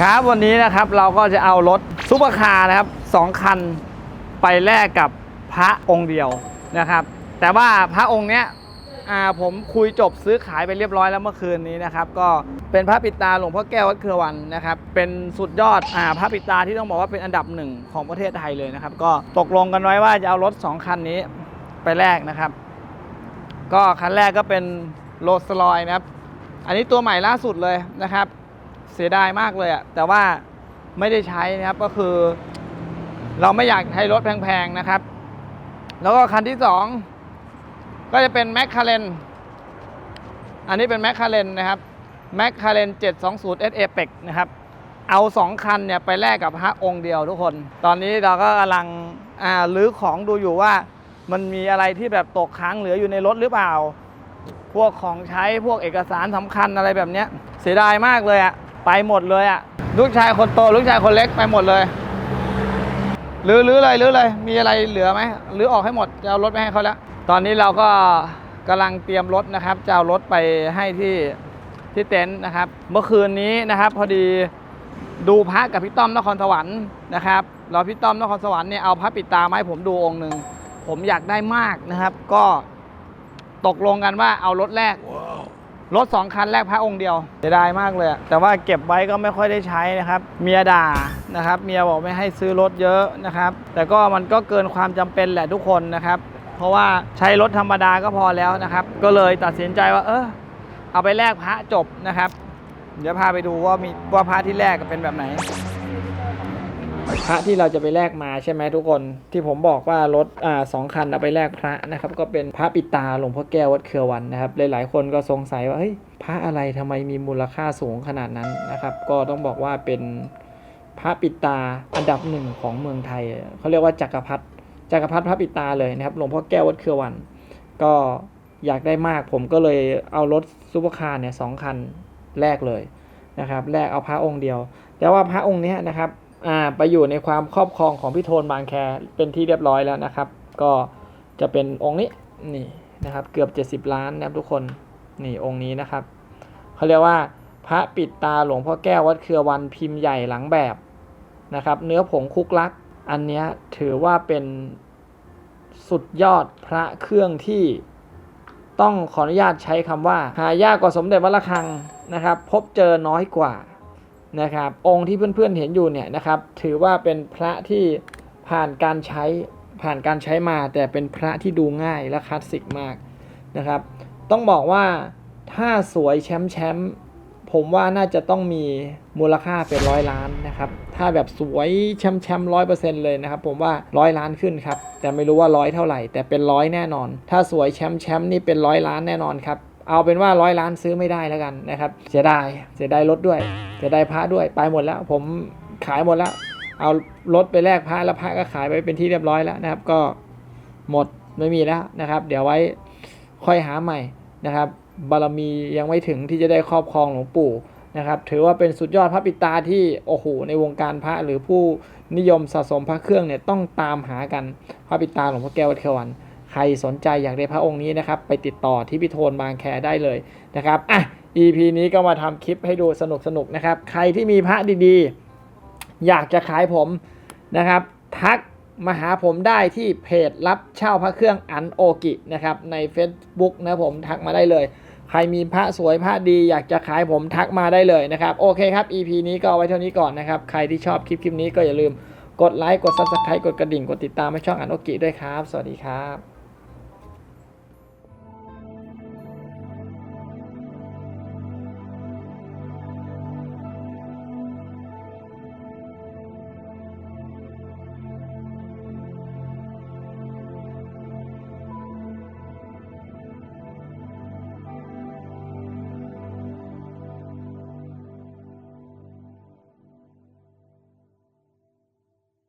ครับวันนี้นะครับเราก็จะเอารถซุปเปอร์คาร์นะครับสองคันไปแลกกับพระองค์เดียวนะครับ แต่ว่าพระองค์เนี้ยผมคุยจบซื้อขายไปเรียบร้อยแล้วเมื่อคืนนี้นะครับก็เป็นพระปิตาหลวงพ่อแก้ววัดเครือวันนะครับเป็นสุดยอดอพระปิตาที่ต้องบอกว่าเป็นอันดับหนึ่งของประเทศไทยเลยนะครับ ก็ตกลงกันไว้ว่าจะเอารถสองคันนี้ไปแลกนะครับ ก็คันแรกก็เป็นโรลส์รอยนะครับอันนี้ตัวใหม่ล่าสุดเลยนะครับ เสียดายมากเลยอะแต่ว่าไม่ได้ใช้นะครับก็คือ เราไม่อยากใช้รถแพงๆนะครับ แล้วก็คันที่สองก็จะเป็นแมคคาเรนอันนี้เป็นแมคคาเรนนะครับแมคคาเรน720 S Apex นะครับ เอาสองคันเนี่ยไปแลกกับพระองค์เดียวทุกคน ตอนนี้เราก็กำลังอ่ารื้อของดูอยู่ว่า มันมีอะไรที่แบบตกค้างเหลืออยู่ในรถหรือเปล่า พวกของใช้พวกเอกสารสำคัญอะไรแบบเนี้ย เสียดายมากเลยอะ ไปหมดเลยอะลูกชายคนโต ลูกชายคนเล็กไปหมดเลยรื้อรื้อเลยรื้อเลย มีอะไรเหลือไหมหรือออกให้หมดจะเอารถไปให้เขาแล้ว ตอนนี้เราก็กำลังเตรียมรถนะครับ จะเอารถไปให้ที่ที่เต็นท์นะครับ เมื่อคืนนี้นะครับ พอดีดูพระกับพี่ต้อมนครสวรรค์นะครับเราพี่ต้อมนครสวรรค์เนี่ยเอาพระปิดตามาให้ผมดูองค์หนึ่งผมอยากได้มากนะครับ ก็ตกลงกันว่าเอารถแรก รถสองคันแรกพระองค์เดียวเสียดายมากเลยแต่ว่าเก็บไว้ก็ไม่ค่อยได้ใช้นะครับ เมียด่านะครับ เมียบอกไม่ให้ซื้อรถเยอะนะครับ แต่ก็มันก็เกินความจำเป็นแหละทุกคนนะครับ เพราะว่าใช้รถธรรมดาก็พอแล้วนะครับ ก็เลยตัดสินใจว่า เออเอาไปแลกพระจบนะครับ เดี๋ยวพาไปดูว่ามีว่าพระที่แลกเป็นแบบไหน พระที่เราจะไปแลกมาใช่ไหมทุกคนที่ผมบอกว่ารถอ่าสองคันเอาไปแลกพระนะครับ ก็เป็นพระปิตาหลวงพ่อแก้ววัดเครือวันนะครับหลายๆคนก็สงสัยว่าเฮ้ยพระอะไรทำไมมีมูลค่าสูงขนาดนั้นนะครับ ก็ต้องบอกว่าเป็นพระปิตาอันดับหนึ่งของเมืองไทยเขาเรียกว่าจักรพรรดิจักรพรรดิพระปิตาเลยนะครับหลวงพ่อแก้ววัดเครือวัน ก็อยากได้มากผมก็เลยเอารถซูเปอร์คาร์เนี่ยสองคันแลกเลยนะครับแลกเอาพระองค์เดียว แต่ว่าพระองค์นี้นะครับ อ่าไปอยู่ในความครอบครองของพี่โทนบางแคเป็นที่เรียบร้อยแล้วนะครับ ก็จะเป็นองค์นี้นี่นะครับเกือบ 70 ล้านนะครับทุกคนนี่องค์นี้นะครับเขาเรียกว่าพระปิดตาหลวงพ่อแก้ววัดเครือวันพิมพ์ใหญ่หลังแบบนะครับ เนื้อผงคุกลัก อันนี้ถือว่าเป็นสุดยอดพระเครื่องที่ต้องขออนุญาตใช้คำว่า หายากกว่าสมเด็จวัดระฆังนะครับ พบเจอน้อยกว่า นะครับ องค์ที่เพื่อนๆเห็นอยู่เนี่ยนะครับ ถือว่าเป็นพระที่ผ่านการใช้ผ่านการใช้มา แต่เป็นพระที่ดูง่ายและคลาสสิกมากนะครับ ต้องบอกว่าถ้าสวยแชมป์แชมป์ผมว่าน่าจะต้องมีมูลค่าเป็นร้อยล้านนะครับ ถ้าแบบสวยแชมป์แชมป์ร้อยเปอร์เซ็นต์เลยนะครับ ผมว่าร้อยล้านขึ้นครับ แต่ไม่รู้ว่าร้อยเท่าไหร่ แต่เป็นร้อยแน่นอน ถ้าสวยแชมป์แชมป์นี่เป็นร้อยล้านแน่นอนครับ เอาเป็นว่าร้อยล้านซื้อไม่ได้แล้วกันนะครับ เสียดายเสียดายรถด้วย เสียดายพระด้วยไปหมดแล้ว ผมขายหมดแล้ว เอารถไปแลกพระแล้วพระก็ขายไปเป็นที่เรียบร้อยแล้วนะครับ ก็หมดไม่มีแล้วนะครับ เดี๋ยวไว้ค่อยหาใหม่นะครับ บารมียังไม่ถึงที่จะได้ครอบครองหลวงปู่นะครับ ถือว่าเป็นสุดยอดพระปิตาที่โอ้โหในวงการพระหรือผู้นิยมสะสมพระเครื่องเนี่ยต้องตามหากันพระปิตาหลวงพ่อแก้ววัดเทวัน ใครสนใจอยากได้พระองค์นี้นะครับ ไปติดต่อที่พี่โทนบางแคได้เลยนะครับอะ EP นี้ก็มาทำคลิปให้ดูสนุกสนุกๆนะครับ ใครที่มีพระดีๆ อยากจะขายผมนะครับ ทักมาหาผมได้ที่เพจรับเช่าพระเครื่องอันโอกินะครับใน Facebook นะผมทักมาได้เลย ใครมีพระสวยพระดีอยากจะขายผมทักมาได้เลยนะครับ โอเคครับ EP นี้ก็เอาไว้เท่านี้ก่อนนะครับ ใครที่ชอบคลิปคลิปนี้ก็อย่าลืมกดไลค์กด Subscribe กดกระดิ่ง กดติดตามให้ช่องอันโอกิด้วยครับ สวัสดีครับ